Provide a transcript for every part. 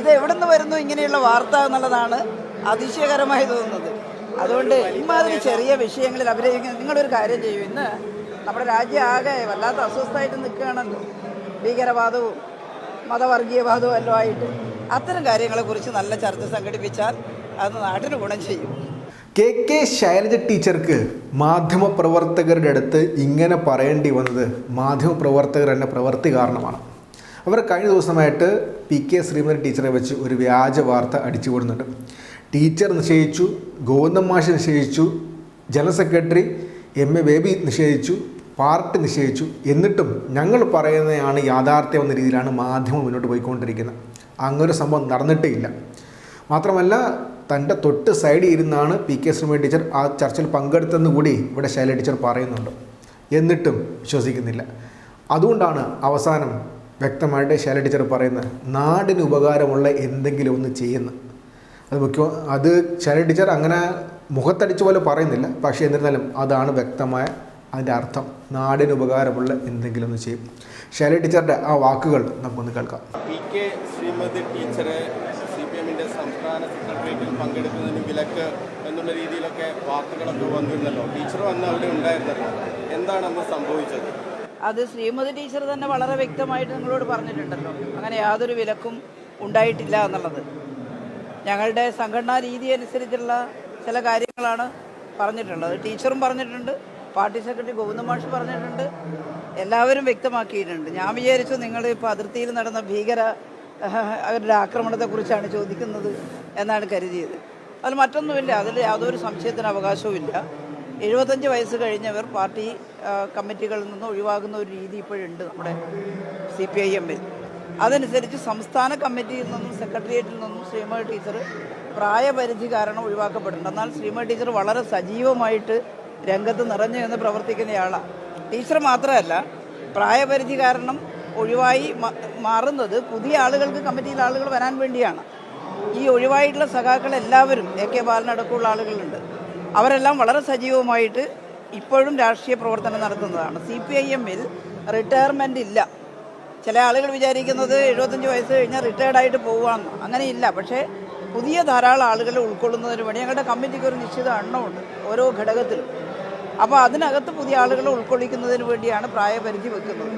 ഇത് എവിടെ നിന്ന് വരുന്നു ഇങ്ങനെയുള്ള വാർത്ത എന്നുള്ളതാണ് അതിശയകരമായി തോന്നുന്നത്. അതുകൊണ്ട് ഇമാതിരി ചെറിയ വിഷയങ്ങളിൽ അഭിനയിക്കുന്നത് നിങ്ങളൊരു കാര്യം ചെയ്യൂ. ഇന്ന് നമ്മുടെ രാജ്യം ആകെ വല്ലാത്ത അസ്വസ്ഥമായിട്ട് നിൽക്കുകയാണല്ലോ. ഭീകരവാദവും മതവർഗീയവാദവും എല്ലാം ആയിട്ട് അത്തരം കാര്യങ്ങളെക്കുറിച്ച് നല്ല ചർച്ച സംഘടിപ്പിച്ചാൽ അത് നാട്ടിന് ഗുണം ചെയ്യും. കെ കെ ശൈലജ ടീച്ചർക്ക് മാധ്യമപ്രവർത്തകരുടെ അടുത്ത് ഇങ്ങനെ പറയേണ്ടി വന്നത് മാധ്യമപ്രവർത്തകർ എന്ന പ്രവൃത്തി കാരണമാണ്. അവർ കഴിഞ്ഞ ദിവസമായിട്ട് പി കെ ശ്രീമതി ടീച്ചറെ വെച്ച് ഒരു വ്യാജ വാർത്ത അടിച്ചു കൊടുക്കുന്നുണ്ട് ടീച്ചർ നിഷേധിച്ചു ഗോവിന്ദൻ മാഷ് നിഷേധിച്ചു general secretary M A Baby നിഷേധിച്ചു പാർട്ടി നിഷേധിച്ചു എന്നിട്ടും ഞങ്ങൾ പറയുന്നതാണ് യാഥാർത്ഥ്യം എന്ന രീതിയിലാണ് മാധ്യമം മുന്നോട്ട് പോയിക്കൊണ്ടിരിക്കുന്നത്. അങ്ങനൊരു സംഭവം നടന്നിട്ടേ ഇല്ല മാത്രമല്ല തന്റെ തൊട്ട് സൈഡിൽ ഇരുന്നാണ് പി കെ ശ്രീമതി ടീച്ചർ ആ ചർച്ചയിൽ പങ്കെടുത്തെന്ന് കൂടി ഇവിടെ ശൈല ടീച്ചർ പറയുന്നുണ്ട്. എന്നിട്ടും വിശ്വസിക്കുന്നില്ല. അതുകൊണ്ടാണ് അവസാനം വ്യക്തമായിട്ട് ശൈല ടീച്ചർ പറയുന്നത് നാടിന് ഉപകാരമുള്ള എന്തെങ്കിലും ഒന്ന് ചെയ്യുന്ന. അത് മുഖ്യ അത് ശൈല ടീച്ചർ അങ്ങനെ മുഖത്തടിച്ച പോലെ പറയുന്നില്ല. പക്ഷേ എന്നിരുന്നാലും അതാണ് വ്യക്തമായ അതിന്റെ അർത്ഥം. നാടിന് ഉപകാരമുള്ള എന്തെങ്കിലും ഒന്ന് ചെയ്യും. ശൈല ടീച്ചറുടെ ആ വാക്കുകൾ നമുക്കൊന്ന് കേൾക്കാം. പി കെ ശ്രീമതി ടീച്ചറെ സി പി എമ്മിന്റെ സംസ്ഥാന സെക്രട്ടേറിയറ്റിൽ പങ്കെടുക്കുന്നതിന് വിലക്ക് എന്നുള്ള രീതിയിലൊക്കെ വാർത്തകളൊക്കെ വന്നിരുന്നല്ലോ. ടീച്ചർ വന്ന് അവിടെ ഉണ്ടായിരുന്നല്ലോ. എന്താണ് അന്ന് സംഭവിച്ചത്? അത് ശ്രീമതി ടീച്ചർ തന്നെ വളരെ വ്യക്തമായിട്ട് നിങ്ങളോട് പറഞ്ഞിട്ടുണ്ടല്ലോ. അങ്ങനെ യാതൊരു വിലക്കും ഉണ്ടായിട്ടില്ല എന്നുള്ളത്. ഞങ്ങളുടെ സംഘടനാ രീതി അനുസരിച്ചുള്ള ചില കാര്യങ്ങളാണ് പറഞ്ഞിട്ടുള്ളത്. ടീച്ചറും പറഞ്ഞിട്ടുണ്ട് പാർട്ടി സെക്രട്ടറി ഗോവിന്ദ മാഷ് പറഞ്ഞിട്ടുണ്ട് എല്ലാവരും വ്യക്തമാക്കിയിട്ടുണ്ട്. ഞാൻ വിചാരിച്ചു നിങ്ങൾ ഇപ്പോൾ അതിർത്തിയിൽ നടന്ന ഭീകര അവരുടെ ആക്രമണത്തെക്കുറിച്ചാണ് ചോദിക്കുന്നത് എന്നാണ് കരുതിയത്. അതിൽ മറ്റൊന്നുമില്ല അതിൽ യാതൊരു സംശയത്തിന് അവകാശവുമില്ല എഴുപത്തഞ്ച് വയസ്സ് കഴിഞ്ഞവർ പാർട്ടി കമ്മിറ്റികളിൽ നിന്ന് ഒഴിവാകുന്ന ഒരു രീതി ഇപ്പോഴുണ്ട് നമ്മുടെ സി പി ഐ എമ്മിൽ അതനുസരിച്ച് സംസ്ഥാന കമ്മിറ്റിയിൽ നിന്നും സെക്രട്ടേറിയറ്റിൽ നിന്നും ശ്രീമതി ടീച്ചർ പ്രായപരിധി കാരണം ഒഴിവാക്കപ്പെടുന്നുണ്ട്. എന്നാൽ ശ്രീമതി ടീച്ചർ വളരെ സജീവമായിട്ട് രംഗത്ത് നിറഞ്ഞു നിന്ന് പ്രവർത്തിക്കുന്നയാളാണ് ടീച്ചർ മാത്രമല്ല പ്രായപരിധി കാരണം ഒഴിവായി മാറുന്നത് പുതിയ ആളുകൾക്ക് കമ്മിറ്റിയിൽ ആളുകൾ വരാൻ വേണ്ടിയാണ്. ഈ ഒഴിവായിട്ടുള്ള സഖാക്കൾ എല്ലാവരും എ കെ ബാലനടക്കമുള്ള ആളുകളുണ്ട്. അവരെല്ലാം വളരെ സജീവമായിട്ട് ഇപ്പോഴും രാഷ്ട്രീയ പ്രവർത്തനം നടത്തുന്നതാണ്. സി പി ഐ എമ്മിൽ റിട്ടയർമെന്റ് ഇല്ല. ചില ആളുകൾ വിചാരിക്കുന്നത് എഴുപത്തഞ്ച് വയസ്സ് കഴിഞ്ഞാൽ റിട്ടയർഡായിട്ട് പോകുകയാണ് അങ്ങനെയില്ല. പക്ഷേ പുതിയ ധാരാളം ആളുകളെ ഉൾക്കൊള്ളുന്നതിന് വേണ്ടി ഞങ്ങളുടെ കമ്മിറ്റിക്ക് ഒരു നിശ്ചിത എണ്ണമുണ്ട് ഓരോ ഘടകത്തിലും. അപ്പോൾ അതിനകത്ത് പുതിയ ആളുകളെ ഉൾക്കൊള്ളിക്കുന്നതിന് വേണ്ടിയാണ് പ്രായപരിധി വെക്കുന്നത്.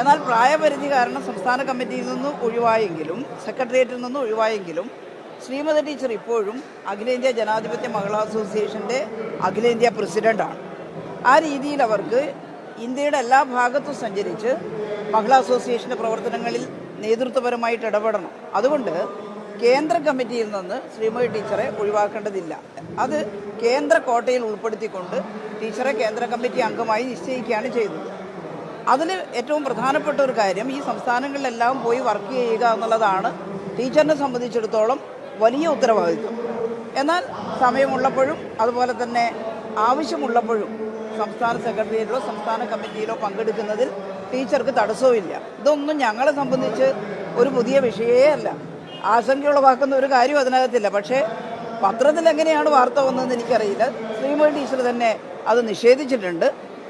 എന്നാൽ പ്രായപരിധി കാരണം സംസ്ഥാന കമ്മിറ്റിയിൽ നിന്ന് ഒഴിവായെങ്കിലും സെക്രട്ടേറിയറ്റിൽ നിന്ന് ഒഴിവായെങ്കിലും ശ്രീമതി ടീച്ചർ ഇപ്പോഴും അഖിലേന്ത്യാ ജനാധിപത്യ മഹിളാ അസോസിയേഷന്റെ അഖിലേന്ത്യാ പ്രസിഡന്റാണ് ആ രീതിയിൽ അവർക്ക് ഇന്ത്യയുടെ എല്ലാ ഭാഗത്തും സഞ്ചരിച്ച് മഹിളാ അസോസിയേഷന്റെ പ്രവർത്തനങ്ങളിൽ നേതൃത്വപരമായിട്ട് ഇടപെടണം. അതുകൊണ്ട് കേന്ദ്ര കമ്മിറ്റിയിൽ നിന്ന് ശ്രീമതി ടീച്ചറെ ഒഴിവാക്കേണ്ടതില്ല. അത് കേന്ദ്ര കോട്ടയിൽ ഉൾപ്പെടുത്തിക്കൊണ്ട് ടീച്ചറെ കേന്ദ്ര കമ്മിറ്റി അംഗമായി നിശ്ചയിക്കുകയാണ് ചെയ്തത്. അതിൽ ഏറ്റവും പ്രധാനപ്പെട്ട ഒരു കാര്യം ഈ സംസ്ഥാനങ്ങളിലെല്ലാം പോയി വർക്ക് ചെയ്യുക എന്നുള്ളതാണ് ടീച്ചറിനെ സംബന്ധിച്ചിടത്തോളം വലിയ ഉത്തരവാദിത്വം. എന്നാൽ സമയമുള്ളപ്പോഴും അതുപോലെ തന്നെ ആവശ്യമുള്ളപ്പോഴും സംസ്ഥാന സെക്രട്ടേറിയറ്റിലോ സംസ്ഥാന കമ്മിറ്റിയിലോ പങ്കെടുക്കുന്നതിൽ ടീച്ചർക്ക് തടസ്സവുമില്ല. ഇതൊന്നും ഞങ്ങളെ സംബന്ധിച്ച് ഒരു പുതിയ വിഷയേ അല്ല. ആശങ്കയുളവാക്കുന്ന ഒരു കാര്യം അതിനകത്തില്ല. പക്ഷേ പത്രത്തിൽ എങ്ങനെയാണ് വാർത്ത വന്നതെന്ന് എനിക്കറിയില്ല. ശ്രീമതി ടീച്ചർ തന്നെ അത് നിഷേധിച്ചിട്ടുണ്ട്.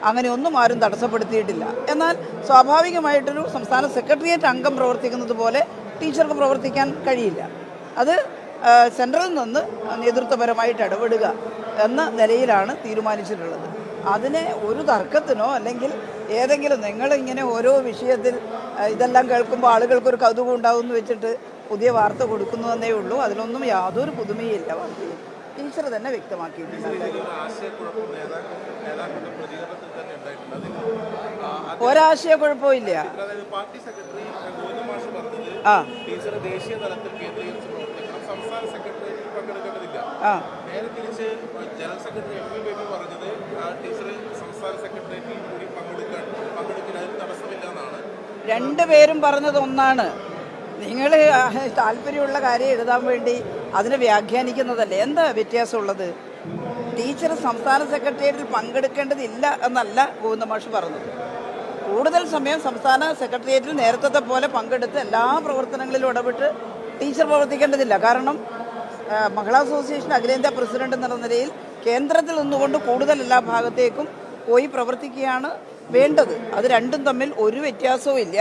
അങ്ങനെ ഒന്നും ആരും തടസ്സപ്പെടുത്തിയിട്ടില്ല. എന്നാൽ സ്വാഭാവികമായിട്ടൊരു സംസ്ഥാന സെക്രട്ടേറിയറ്റ് അംഗം പ്രവർത്തിക്കുന്നത് പോലെ ടീച്ചർക്ക് പ്രവർത്തിക്കാൻ കഴിയില്ല. അത് സെൻട്രലിൽ നിന്ന് നേതൃത്വപരമായിട്ട് ഇടപെടുക എന്ന നിലയിലാണ് തീരുമാനിച്ചിട്ടുള്ളത്. അതിനെ ഒരു തർക്കത്തിനോ അല്ലെങ്കിൽ ഏതെങ്കിലും നിങ്ങളിങ്ങനെ ഓരോ വിഷയത്തിൽ ഇതെല്ലാം കേൾക്കുമ്പോൾ ആളുകൾക്കൊരു കൗതുകം ഉണ്ടാവും എന്ന് വെച്ചിട്ട് പുതിയ വാർത്ത കൊടുക്കുന്നു എന്നേ ഉള്ളൂ. അതിലൊന്നും യാതൊരു പുതുമയില്ല വാർത്തയിൽ ടീച്ചർ തന്നെ വ്യക്തമാക്കിയിട്ടുണ്ട്. ഒരാശയക്കുഴപ്പവും ഇല്ല. പറഞ്ഞത് ആ. ടീച്ചർ ദേശീയ തലത്തിൽ കേന്ദ്രീകരിച്ചു സംസ്ഥാന സെക്രട്ടറി പങ്കെടുക്കേണ്ടതില്ല. നേരെ തിരിച്ച് general secretary M V Baby പറഞ്ഞത് ടീച്ചർ സംസ്ഥാന സെക്രട്ടേറിയറ്റിൽ കൂടി പങ്കെടുക്കാൻ പങ്കെടുക്കാൻ അതിന് തടസ്സമില്ല എന്നാണ് രണ്ടുപേരും പറഞ്ഞത് ഒന്നാണ്. നിങ്ങൾ താല്പര്യമുള്ള കാര്യം എഴുതാൻ വേണ്ടി അതിനെ വ്യാഖ്യാനിക്കുന്നതല്ലേ? എന്താ വ്യത്യാസമുള്ളത്? ടീച്ചർ സംസ്ഥാന സെക്രട്ടേറിയറ്റിൽ പങ്കെടുക്കേണ്ടതില്ല എന്നല്ല ഗോവിന്ദമാഷ് പറഞ്ഞത്. കൂടുതൽ സമയം സംസ്ഥാന സെക്രട്ടേറിയറ്റിൽ നേരത്തെ പോലെ പങ്കെടുത്ത് എല്ലാ പ്രവർത്തനങ്ങളിലും ഇടപെട്ട് ടീച്ചർ പ്രവർത്തിക്കേണ്ടതില്ല. കാരണം മഹിളാ അസോസിയേഷൻ അഖിലേന്ത്യാ പ്രസിഡന്റ് എന്നുള്ള നിലയിൽ കേന്ദ്രത്തിൽ നിന്നുകൊണ്ട് കൂടുതൽ എല്ലാ ഭാഗത്തേക്കും പോയി പ്രവർത്തിക്കുകയാണ് വേണ്ടത്. അത് രണ്ടും തമ്മിൽ ഒരു വ്യത്യാസവും ഇല്ല.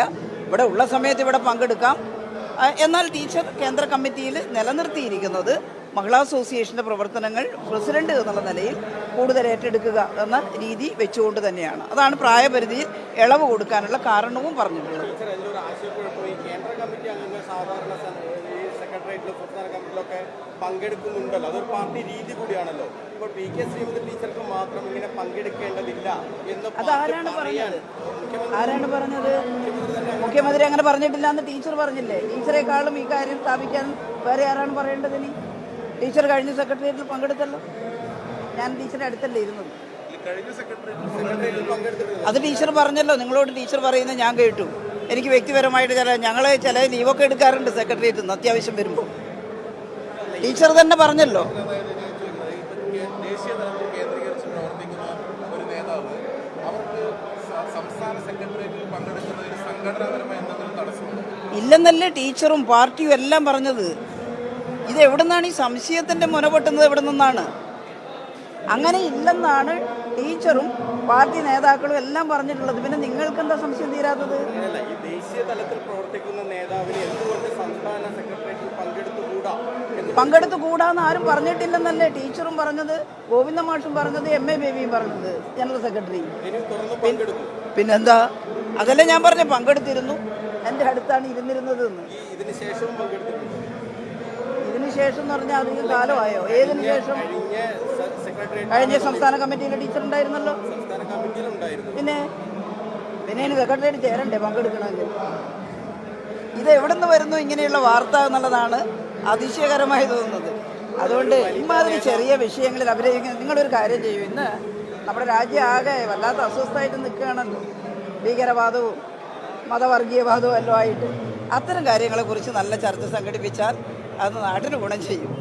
ഇവിടെ ഉള്ള സമയത്ത് ഇവിടെ പങ്കെടുക്കാം. എന്നാൽ ടീച്ചർ കേന്ദ്ര കമ്മിറ്റിയിൽ നിലനിർത്തിയിരിക്കുന്നത് മഹിളാ അസോസിയേഷന്റെ പ്രവർത്തനങ്ങൾ പ്രസിഡന്റ് എന്നുള്ള നിലയിൽ കൂടുതൽ ഏറ്റെടുക്കുക എന്ന രീതി വെച്ചുകൊണ്ട് തന്നെയാണ്. അതാണ് പ്രായപരിധിയിൽ ഇളവ് കൊടുക്കാനുള്ള കാരണവും പറഞ്ഞിട്ടുള്ളത്. സെക്രട്ടേറിയറ്റിലും സംസ്ഥാന കമ്മിറ്റിയിലൊക്കെ പങ്കെടുക്കുന്നുണ്ടല്ലോ. അതൊരു പാർട്ടി രീതി കൂടിയാണല്ലോ. ഇപ്പോൾ പി കെ ശ്രീമതി ടീച്ചർക്ക് മാത്രം ഇങ്ങനെ പങ്കെടുക്കേണ്ടതില്ല എന്ന് അതാരാണ് പറഞ്ഞത്? ആരാണ് പറഞ്ഞത്? മുഖ്യമന്ത്രി അങ്ങനെ പറഞ്ഞിട്ടില്ല എന്ന് ടീച്ചർ പറഞ്ഞില്ലേ? ടീച്ചറെക്കാളും ഈ കാര്യം സ്ഥാപിക്കാൻ വേറെ ആരാണ് പറയേണ്ടത് ഇനി? ടീച്ചർ കഴിഞ്ഞ സെക്രട്ടേറിയറ്റിൽ പങ്കെടുത്തല്ലോ. ഞാൻ ടീച്ചറെ അടുത്തല്ലേ ഇരുന്നത്. അത് ടീച്ചർ പറഞ്ഞല്ലോ. നിങ്ങളോട് ടീച്ചർ പറയുന്നത് ഞാൻ കേട്ടു. എനിക്ക് വ്യക്തിപരമായിട്ട് ചില ഞങ്ങൾ ചില ലീവൊക്കെ എടുക്കാറുണ്ട് സെക്രട്ടേറിയറ്റിൽ നിന്ന് അത്യാവശ്യം വരുമ്പോൾ ടീച്ചർ തന്നെ പറഞ്ഞല്ലോ. ഇല്ലെന്നല്ലേ ടീച്ചറും പാർട്ടിയും എല്ലാം പറഞ്ഞത്. ഇത് എവിടെ നിന്നാണ് ഈ സംശയത്തിന്റെ മുന പൊട്ടുന്നത്? എവിടെ നിന്നാണ് അങ്ങനെ ഇല്ലെന്നാണ് ടീച്ചറും പാർട്ടി നേതാക്കളും എല്ലാം പറഞ്ഞിട്ടുള്ളത്. പിന്നെ നിങ്ങൾക്ക് എന്താ സംശയം തീരാത്തത്? ദേശീയ തലത്തിൽ പ്രവർത്തിക്കുന്ന നേതാവിന് എന്തുകൊണ്ട് സംസ്ഥാന സെക്രട്ടേറിയറ്റിൽ പങ്കെടുത്തുകൂടാ എന്ന് പങ്കെടുത്ത് കൂടാന്ന് ആരും പറഞ്ഞിട്ടില്ലെന്നല്ലേ ടീച്ചറും പറഞ്ഞത് ഗോവിന്ദ മാഷും പറഞ്ഞത് എം എ ബേബിയും പറഞ്ഞത് ജനറൽ സെക്രട്ടറി. പിന്നെന്താ? അതല്ലേ ഞാൻ പറഞ്ഞു പങ്കെടുത്തിരുന്നു. എന്റെ അടുത്താണ് ഇരുന്നിരുന്നത് എന്ന്. ശേഷം എന്ന് പറഞ്ഞാൽ അധികം കാലമായോ? ഏതിനു ശേഷം? കഴിഞ്ഞ സംസ്ഥാന കമ്മിറ്റിയിലെ ടീച്ചർ ഉണ്ടായിരുന്നല്ലോ പിന്നെ? പിന്നെ ഇനി സെക്രട്ടറിയേറ്റ് ചേരണ്ടേ? പങ്കെടുക്കണമെങ്കിൽ. ഇത് എവിടെ നിന്ന് വരുന്നു ഇങ്ങനെയുള്ള വാർത്ത എന്നുള്ളതാണ് അതിശയകരമായി തോന്നുന്നത്. അതുകൊണ്ട് ഇമാതിരി ചെറിയ വിഷയങ്ങളിൽ അവരെ നിങ്ങളൊരു കാര്യം ചെയ്യൂ. ഇന്ന് നമ്മുടെ രാജ്യം ആകെ വല്ലാത്ത അസ്വസ്ഥമായിട്ട് നിൽക്കുകയാണല്ലോ. ഭീകരവാദവും മതവർഗീയവാദവും എല്ലാം ആയിട്ട്. അത്തരം കാര്യങ്ങളെക്കുറിച്ച് നല്ല ചർച്ച സംഘടിപ്പിച്ചാൽ അത് നാട്ടിന് ഗുണം ചെയ്യും.